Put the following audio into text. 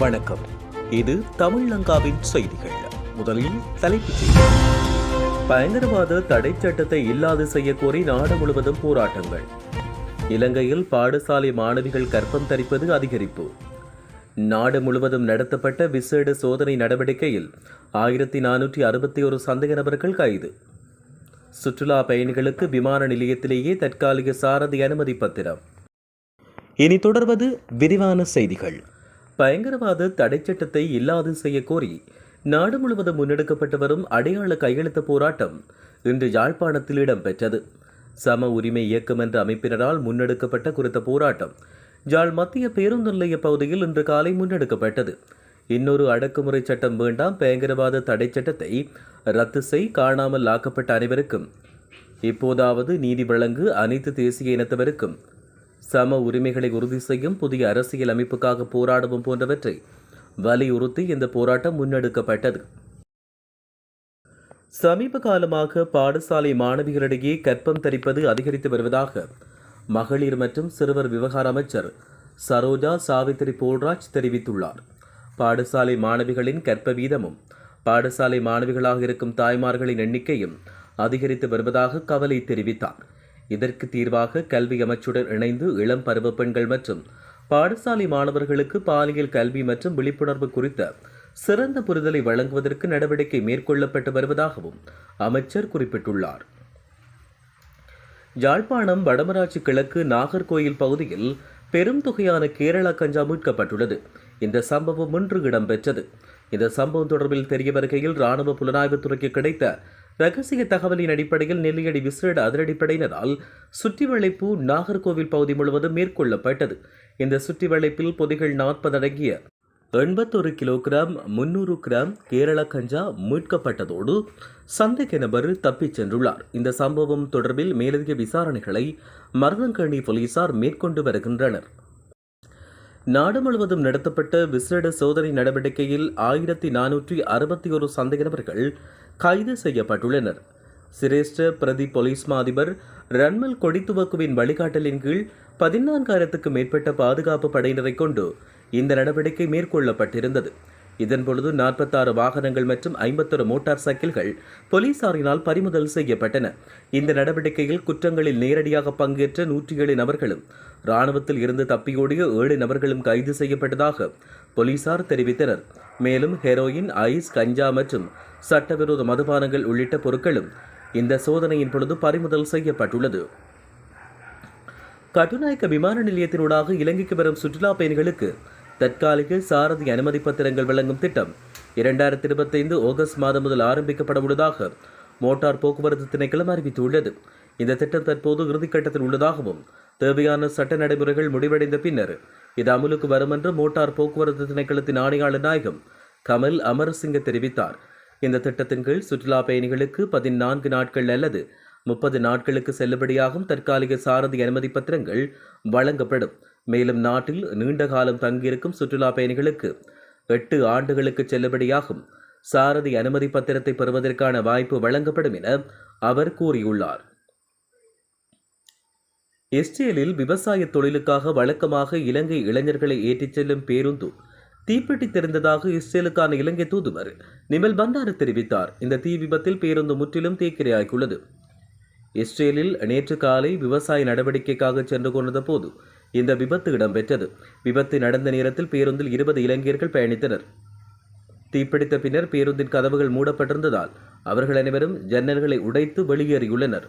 வணக்கம். இது தமிழ்லங்காவின் செய்திகள். முதலில் தலைப்புச் செய்திகள் பயங்கரவாத தடை சட்டத்தை இல்லாது செய்யக்கோரி நாடு முழுவதும் போராட்டங்கள். இலங்கையில் பாடசாலை மாணவிகள் கற்பம் தரிப்பது அதிகரிப்பு. நாடு முழுவதும் நடத்தப்பட்ட விசேட சோதனை நடவடிக்கையில் ஆயிரத்தி நானூற்றி அறுபத்தி ஒரு சந்தேக நபர்கள் கைது. சுற்றுலா பயணிகளுக்கு விமான நிலையத்திலேயே தற்காலிக சாரதி அனுமதி பத்திரம். இனி தொடர்வது விரிவான செய்திகள். பயங்கரவாத தடை சட்டத்தை இல்லாது செய்ய கோரி நாடு முழுவதும் முன்னெடுக்கப்பட்டு வரும் அடையாள கையெழுத்து போராட்டம் இன்று யாழ்ப்பாணத்தில் இடம்பெற்றது. சம உரிமை இயக்கம் என்ற அமைப்பினரால் முன்னெடுக்கப்பட்ட குறித்த போராட்டம் யாழ் மத்திய பேருந்து நிலைய பகுதியில் இன்று காலை முன்னெடுக்கப்பட்டது. இன்னொரு அடக்குமுறை சட்டம் வேண்டாம் பயங்கரவாத தடை சட்டத்தை ரத்து செய் காணாமல் ஆக்கப்பட்ட அனைவருக்கும். இப்போதாவது நீதி வழங்கு அனைத்து தேசிய இனத்தவருக்கும். சம உரிமைகளை உறுதி செய்யும் புதிய அரசியல் அமைப்புக்காக போராடவும் போன்றவற்றை வலியுறுத்தி இந்த போராட்டம் முன்னெடுக்கப்பட்டது. சமீப காலமாக பாடசாலை மாணவிகளிடையே கற்பம் தரிப்பது அதிகரித்து வருவதாக மகளிர் மற்றும் சிறுவர் விவகார அமைச்சர் சரோஜா சாவித்திரி போல்ராஜ் தெரிவித்துள்ளார். பாடசாலை மாணவிகளின் கற்ப வீதமும் பாடசாலை மாணவிகளாக இருக்கும் தாய்மார்களின் எண்ணிக்கையும் அதிகரித்து வருவதாக கவலை தெரிவித்தார். இதற்கு தீர்வாக கல்வி அமைச்சுடன் இணைந்து இளம் பருவ பெண்கள் மற்றும் பாடசாலை மாணவர்களுக்கு பாலியல் கல்வி மற்றும் விழிப்புணர்வு குறித்த சிறந்த புரிதலை வழங்குவதற்கு நடவடிக்கை மேற்கொள்ளப்பட்டு வருவதாகவும் அமைச்சர் குறிப்பிட்டுள்ளார். யாழ்ப்பாணம் வடமராட்சி கிழக்கு நாகர்கோயில் பகுதியில் பெரும் தொகையான கேரளா கஞ்சா மீட்கப்பட்டுள்ளது. இந்த சம்பவம் இன்று இடம்பெற்றது. இந்த சம்பவம் தொடர்பில் தெரிய வருகையில் ராணுவ புலனாய்வுத்துறைக்கு கிடைத்த ரகசிய தகவலின் அடிப்படையில் நெல்லியடி விசேட அதிரடிப்படையினரால் சுற்றிவளைப்பு நாகர்கோவில் பகுதி முழுவதும் மேற்கொள்ளப்பட்டது. இந்த சுற்றிவளைப்பில் பொதிகள் நாற்பது அடங்கிய எண்பத்தொரு கிலோகிராம் முன்னூறு கிராம் கேரள கஞ்சா மீட்கப்பட்டதோடு சந்தேக நபர் தப்பிச் சென்றுள்ளார். இந்த சம்பவம் தொடர்பில் மேலதிக விசாரணைகளை மருதங்கணி போலீசார் மேற்கொண்டு வருகின்றனர். நாடு முழுவதும் நடத்தப்பட்ட விசேட சோதனை நடவடிக்கையில் ஆயிரத்தி நானூற்றி அறுபத்தி ஒரு சந்தேக நபர்கள் கைது செய்யப்பட்டுள்ளனர். சிரேஷ்ட பிரதி போலீஸ் அதிபர் ரன்மல் கொடித்துவக்குவின் வழிகாட்டலின் கீழ் பதினான்காயிரத்துக்கு மேற்பட்ட பாதுகாப்பு படையினரை கொண்டு இந்த நடவடிக்கை மேற்கொள்ளப்பட்டிருந்தது. இதன்பொழுது நாற்பத்தாறு வாகனங்கள் மற்றும் ஐம்பத்தொரு மோட்டார் சைக்கிள்கள் போலீசாரினால் பறிமுதல் செய்யப்பட்டன. இந்த நடவடிக்கையில் குற்றங்களில் நேரடியாக பங்கேற்ற நூற்றி ஏழு நபர்களும் இராணுவத்தில் இருந்து தப்பியோடிய ஏழு நபர்களும் கைது செய்யப்பட்டதாக போலீசார் தெரிவித்தனர். மேலும் ஹெரோயின் ஐஸ் கஞ்சா மற்றும் சட்டவிரோத மதுபானங்கள் உள்ளிட்ட பொருட்களும் இந்த சோதனையின் பொழுது பறிமுதல் செய்யப்பட்டுள்ளது. கட்டுநாயக்க விமான நிலையத்தினூடாக இலங்கைக்கு வரும் சுற்றுலா பயணிகளுக்கு தற்காலிக சாரதி அனுமதி பத்திரங்கள் வழங்கும் திட்டம் இரண்டாயிரத்தி இருபத்தைந்து ஆகஸ்ட் மாதம் முதல் ஆரம்பிக்கப்பட உள்ளதாக மோட்டார் போக்குவரத்து திணைக்களம் அறிவித்துள்ளது. இந்த திட்டம் தற்போது இறுதிக்கட்டத்தில் உள்ளதாகவும் தேவையான சட்ட நடைமுறைகள் முடிவடைந்த பின்னர் இது அமலுக்கு வரும் என்று மோட்டார் போக்குவரத்து திணைக்களத்தின் ஆணையாளர் நாயகம் கமல் அமரசிங்க தெரிவித்தார். இந்த திட்டத்தின் கீழ் சுற்றுலா பயணிகளுக்கு பதினான்கு நாட்கள் அல்லது முப்பது நாட்களுக்கு செல்லுபடியாகும் தற்காலிக சாரதி அனுமதி பத்திரங்கள் வழங்கப்படும். மேலும் நாட்டில் நீண்ட காலம் தங்கியிருக்கும் சுற்றுலா பயணிகளுக்கு எட்டு ஆண்டுகளுக்கு செல்லுபடியாகும். சாரதி அனுமதி பத்திரத்தை பெறுவதற்கான வாய்ப்பு வழங்கப்படும் என அவர் கூறியுள்ளார். இஸ்ரேலில் விவசாய தொழிலுக்காக வழக்கமாக இலங்கை இளைஞர்களை ஏற்றிச் செல்லும் பேருந்து தீப்பெட்டி தெரிந்ததாக இஸ்ரேலுக்கான இலங்கை தூதுவர் நிமல் பண்டார தெரிவித்தார். இந்த தீ விபத்தில் பேருந்து முற்றிலும் தீக்கிரையாகியுள்ளது இஸ்ரேலில் நேற்று காலை விவசாய நடவடிக்கைக்காக சென்று கொண்டிருந்த போது இந்த விபத்து இடம்பெற்றது. விபத்து நடந்த நேரத்தில் பேருந்தில் இருபது இளைஞர்கள் பயணித்தனர். தீப்பிடித்த பின்னர் பேருந்தின் கதவுகள் மூடப்பட்டிருந்ததால் அவர்கள் அனைவரும் ஜன்னல்களை உடைத்து வெளியேறியுள்ளனர்.